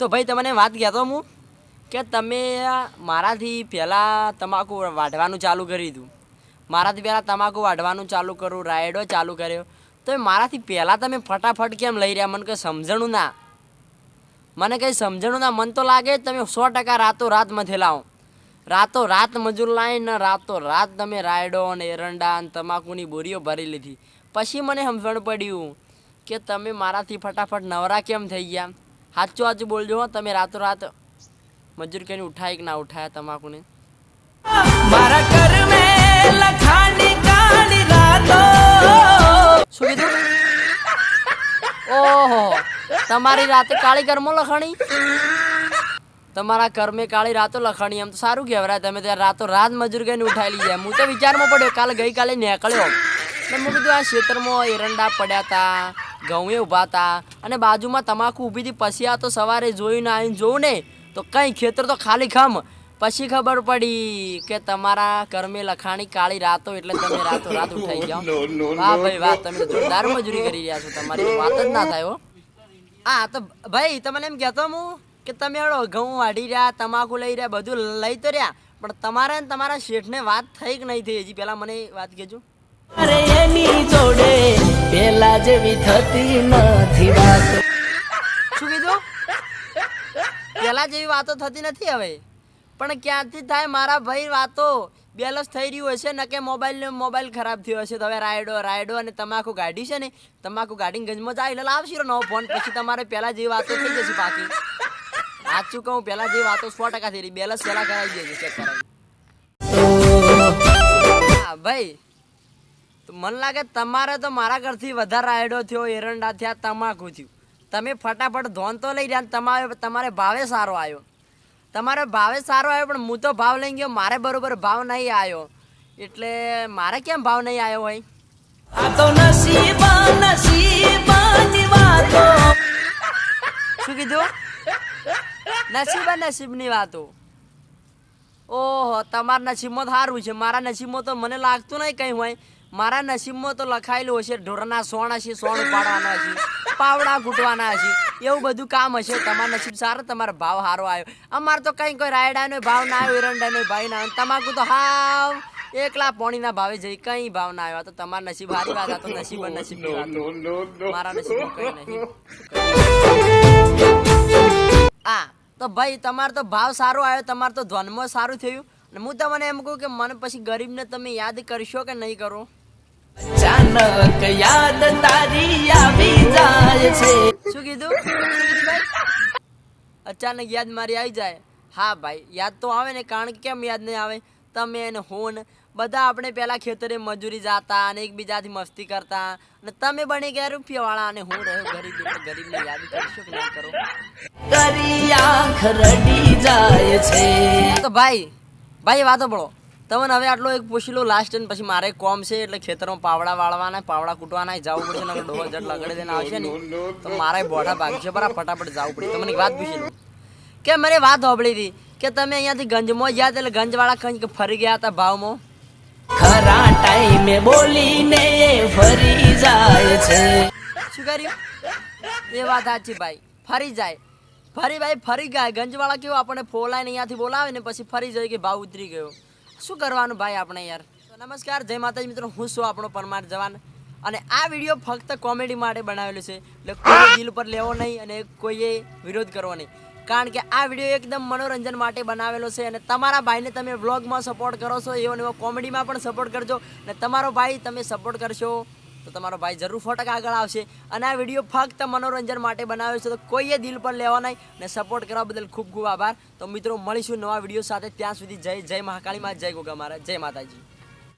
તો ભાઈ, તમને વાત કહેતો હું કે તમે મારાથી પહેલાં તમાકુ વાઢવાનું ચાલુ કરી દીધું. મારાથી પહેલાં તમાકુ વાઢવાનું ચાલુ કરું, રાયડો ચાલુ કર્યો. તો મારાથી પહેલાં તમે ફટાફટ કેમ લઈ રહ્યા? મને કંઈ સમજણું ના. મને કંઈ સમજણું ના. મન તો લાગે તમે સો ટકા રાતો રાત મથેલાઓ રાતો રાત મજૂર લાવીને રાતો રાત તમે રાયડો અને એરંડા ને તમાકુની બોરીઓ ભરી લીધી. પછી મને સમજણ પડ્યું કે તમે મારાથી ફટાફટ નવરા કેમ થઈ ગયા? સાચું સાચું બોલજો હો તમે રાતો રાત મજૂર કરીને ઉઠાય કે ના ઉઠાયા તમાકુને? મારા ઘર મે લખાની કાળી રાતો. શું કીધું? ઓહો તમારી રાતે કાળી કર્મો લખાણી? તમારા કર્મે કાળી રાતો લખાણી એમ તો સારું કહેવાય. તમે ત્યારે રાતો રાત મજૂર કરીને ઉઠાઈ લીધા. હું તો વિચારમાં પડ્યો કાલે ગઈકાલે નીકળ્યો. મેં કીધું આ ક્ષેત્રમાં એરંડા પડ્યા હતા ઘઉં ઊભા હતા અને બાજુમાં તમાકુ ઊભી હતી. પછી આ તો સવારે જોઈને આવીને જોઉં ને તો કંઈ ખેતર તો ખાલી ખમ. પછી ખબર પડી કે તમારા કર્મે લખાણી કાળી રાતો એટલે તમે રાતો રાત ઉઠાઈ જાઓ. વાહ ભાઈ વાહ તમે જોરદાર મજૂરી કરી રહ્યા છો. તમારી વાત જ ના થાય હો. તો ભાઈ તમને એમ કહેતો હું કે તમે હળો ઘઉં વાઢી રહ્યા તમાકુ લઈ રહ્યા બધું લઈ તો રહ્યા. પણ તમારા ને તમારા શેઠને વાત થઈ કે નહીં થઈ? હજી પહેલાં મને વાત કહેજો. અરે એની જોડે પેલા જેવી થતી નથી વાત. શું કીધું? પહેલા જેવી વાતો થતી નથી હવે. પણ ક્યાંથી થાય મારા ભાઈ વાતો? બેલેન્સ થઈ રહ્યું હશે ને કે મોબાઈલ મોબાઈલ ખરાબ થયો હશે. હવે રાયડો રાયડો અને તમાકુ ગાડી છે ને તમાકુ ગાડીને ગંજમાં જાય એટલે લાવશી નવો ફોન પછી તમારે પહેલાં જેવી વાતો થઈ જશે બાકી સાચું કહું? પહેલાં જેવી વાતો સો ટકા થઈ રહી. બેલેન્સ પહેલાં કરાવી દેજો ચેક કરાવી. ભાઈ. મને લાગે તમારે તો મારા ઘરથી વધારે રાયડો થયો એરંડા થયા તમાકુ થયું. તમે ફટાફટ ધોન તો લઈ રહ્યા તમારે તમારે ભાવે સારો આવ્યો તમારે ભાવે સારો આવ્યો પણ હું તો ભાવ લઈ ગયો મારે બરોબર ભાવ નહીં આવ્યો એટલે મારે કેમ ભાવ નહીં આવ્યો હોય? આ તો નસીબ નસીબની વાતો. શું કીધું? નસીબ નસીબની વાતો. ઓહો તમારા નસીબમાં તો સારું છે. મારા નસીબમાં તો મને લાગતું નહીં કંઈ હોય. મારા નસીબમાં તો લખાયેલું હશે ઢોરના સોણ હશે સોણ ઉપાડવાના હશે પાવડા ઘૂંટવાના હશે એવું બધું કામ હશે. તમારા નસીબ સારો તમારો ભાવ સારો આવ્યો. અમારે તો કંઈ કોઈ રાયડાનો ભાવ ના આવ્યો એરંડાનો ભાવ ના આવ્યો. તમાકુ તો હાવ એકલા પોણીના ભાવે જઈ કંઈ ભાવ ના આવ્યો. તો તમારા નસીબ સારી વાત હતો નસીબ નસીબ મારા નસીબ કંઈ નહીં. આ તો ભાઈ તમારો તો ભાવ સારો આવ્યો તમારો તો ધ્વનમાં સારું થયું. અને હું તમને એમ કહું કે મને પછી ગરીબને તમે યાદ કરશો કે નહીં કરો? અચાનક યાદ તારી આવી જાય છે. શું કીધું? અચાનક યાદ મારી આવી જાય. હા ભાઈ યાદ તો આવે ને કારણ કે કેમ યાદ નહીં આવે? તમે ને હું બધા આપણે પહેલાં ખેતરે મજૂરી જાતા અને એકબીજાથી મસ્તી કરતા. અને તમે બની ગયા રૂપિયાવાળા અને હું રહ્યો ગરીબ ગરીબને યાદ કરશો કે નહીં કરો? કરી આંખ રડી જાય છે. તો ભાઈ ભાઈ વાતો પડો તમને હવે આટલો એક પૂછી લો લાસ્ટ ને પછી મારે કોમ છે એટલે ખેતરમાં પાવડા વાળવાના પાવડા કૂટવાના જવું પડશે ને ડોહો જટ લગડે દેને આવશે ને. તો મારે બોઢા ભાગશે બરા ફટાફટ જવું પડે. તમને એક વાત પૂછી લો કે મને વાત હોબળી હતી કે તમે અહીંયાથી ગંજમાં ગયા એટલે ગંજવાળા કંઈક ફરી ગયા હતા ભાવમાં? ખરા ટાઈમે બોલીને ફરી જાય છે. શું કર્યું? એ વાત સાચી ભાઈ. ફરી જાય. ફરી ભાઈ ફરી ગયા. ગંજવાળા કેવું આપણે ફોલાઈને અહીંયાથી બોલાવે ને પછી ફરી જાય કે ભાવ ઉતરી ગયો. શું કરવાનું ભાઈ આપણે યાર? નમસ્કાર, જય માતાજી મિત્રો. હું છું આપણો પરમાર જવાન. અને આ વીડિયો ફક્ત કોમેડી માટે બનાવેલો છે. એટલે કોઈ દિલ પર લેવો નહીં અને કોઈએ વિરોધ કરવો નહીં. કારણ કે આ વીડિયો એકદમ મનોરંજન માટે બનાવેલો છે અને તમારા ભાઈને તમે વ્લોગમાં સપોર્ટ કરો છો, એવો એવો કોમેડીમાં પણ સપોર્ટ કરજો. અને તમારો ભાઈ તમે સપોર્ટ કરશો. તો તમારો ભાઈ જરૂર સો આગળ આવશે. અને આ વીડિયો ફક્ત મનોરંજન માટે બનાવ્યો છે, તો કોઈએ દિલ પર લેવા નહીં અને સપોર્ટ કરવા બદલ ખૂબ ખૂબ આભાર. તો મિત્રો, મળીશું નવા વીડિયો સાથે. ત્યાં સુધી જય જય મહાકાળી માં, જય ગોગા મહારાજ, જય માતાજી.